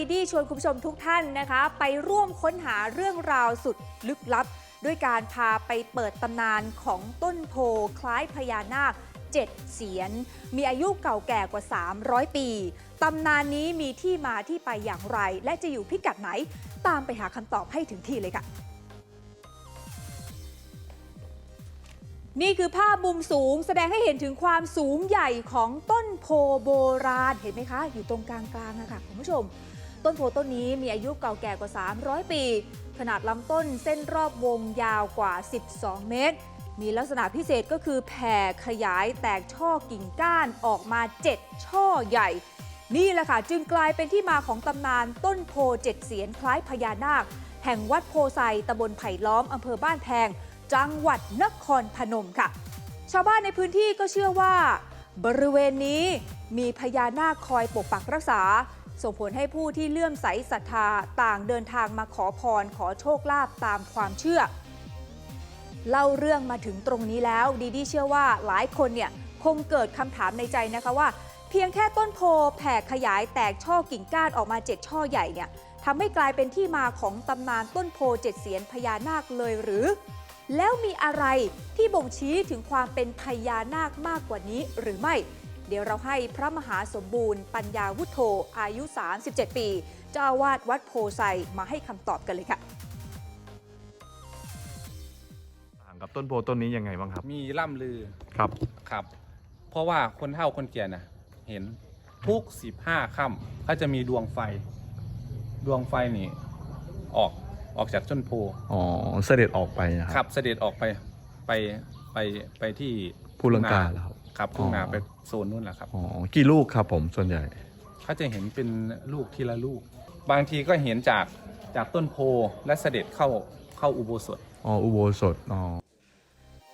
ดีดีชวนคุณผู้ชมทุกท่านนะคะ ไปร่วมค้นหาเรื่องราวสุดลึกลับ ด้วยการพาไปเปิดตำนานของต้นโพคล้ายพญานาคเจ็ดเสียน มีอายุเก่าแก่กว่า 300 ปี ตำนานนี้มีที่มาที่ไปอย่างไร และจะอยู่พิกัดไหน ตามไปหาคำตอบให้ถึงที่เลยค่ะนี่คือภาพมุมสูงแสดงให้เห็นถึงความสูงใหญ่ของต้นโพโบราณ เห็นไหมคะ อยู่ตรงกลางกลางๆอะค่ะคุณผู้ชม ต้นโพต้นนี้มีอายุเก่าแก่กว่า 300 ปี ขนาดลำต้นเส้นรอบวงยาวกว่า 12 เมตร มีลักษณะพิเศษก็คือแผ่ขยายแตกช่อกิ่งก้านออกมา 7 ช่อใหญ่ นี่แหละค่ะจึงกลายเป็นที่มาของตำนานต้นโพเจ็ดเสียนคล้ายพญานาค แห่งวัดโพไซตำบลไผ่ล้อมอำเภอบ้านแพง จังหวัดนครพนมค่ะ ชาวบ้านในพื้นที่ก็เชื่อว่า บริเวณนี้มีพญานาคคอยปกปักรักษา ส่งผลให้ผู้ที่เลื่อมใสศรัทธาต่างเดินทางมาขอพรขอโชคลาภตามความเชื่อ เล่าเรื่องมาถึงตรงนี้แล้วดีดีเชื่อว่าหลายคนเนี่ยคงเกิดคำถามในใจนะคะว่า เพียงแค่ต้นโพแผ่ขยายแตกช่อกิ่งก้านออกมา7ช่อใหญ่เนี่ยทำให้กลายเป็นที่มาของตำนานต้นโพเจ็ดเสียนพญานาคเลยหรือ แล้วมีอะไรที่บ่งชี้ถึงความเป็นพญานาคมากกว่านี้หรือไม่ เดี๋ยวเราให้พระมหาสมบูรณ์ ปัญญาวุฒโธอายุ 37 ปี เจ้าอาวาสวัดโพไซมาให้คำตอบกันเลยค่ะต่างกับต้นโพต้นนี้ยังไงบ้างครับมีล่ำลือครับ ครับ เพราะว่าคนเฒ่าคนแก่น่ะ เห็นทุกสิบห้าค่ำเขาจะมีดวงไฟ ดวงไฟนี่ ออกออกจากต้นโพอ๋อเสด็จออกไปนะคขัรับ บเสด็จออกไปไปไปไปที่ภูลังกาแล้วครับ ครับทุ่งนาอ๋อไปโซนนู่นแหละครับ อ๋อกี่ลูกครับผมส่วนใหญ่ เขาจะเห็นเป็นลูกทีละลูก บางทีก็เห็นจากจากต้นโพและเสด็จเข้าเข้าอุโบสถ อ๋ออุโบสถอ๋อ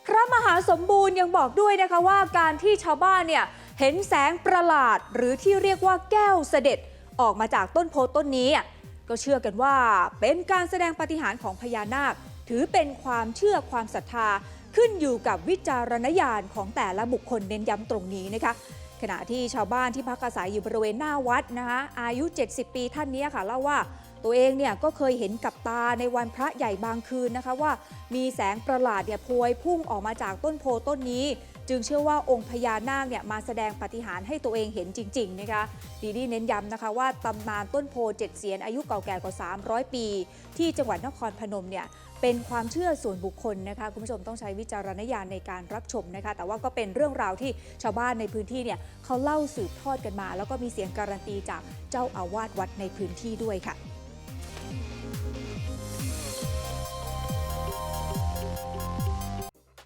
พระมหาสมบูรณ์ยังบอกด้วยนะคะว่าการที่ชาวบ้านเนี่ยเห็นแสงประหลาด หรือที่เรียกว่าแก้วเสด็จออกมาจากต้นโพต้นนี้อะก็เชื่อกันว่าเป็นการแสดงปาฏิหาริย์ของพญานาค ถือเป็นความเชื่อความศรัทธา ขึ้นอยู่กับวิจารณญาณของแต่ละบุคคลเน้นย้ำตรงนี้นะคะ ขณะที่ชาวบ้านที่พักอาศัยอยู่บริเวณหน้าวัดนะคะอายุ 70 ปีท่านนี้ค่ะเล่าว่าตัวเองเนี่ยก็เคยเห็นกับตาในวันพระใหญ่บางคืนนะคะว่า มีแสงประหลาดเนี่ยพวยพุ่งออกมาจากต้นโพต้นนี้ จึงเชื่อว่าองค์พญานาคเนี่ยมาแสดงปฏิหารให้ตัวเองเห็นจริง ๆ นะคะ ดีดีเน้นย้ำนะคะว่าตำนานต้นโพเจ็ดเสียนอายุเก่าแก่กว่า 300 ปี ที่จังหวัดนครพนมเนี่ยเป็นความเชื่อส่วนบุคคลนะคะ คุณผู้ชมต้องใช้วิจารณญาณในการรับชมนะคะ แต่ว่าก็เป็นเรื่องราวที่ชาวบ้านในพื้นที่เนี่ยเขาเล่าสืบทอดกันมา แล้วก็มีเสียงการันตีจากเจ้าอาวาสวัดในพื้นที่ด้วยค่ะ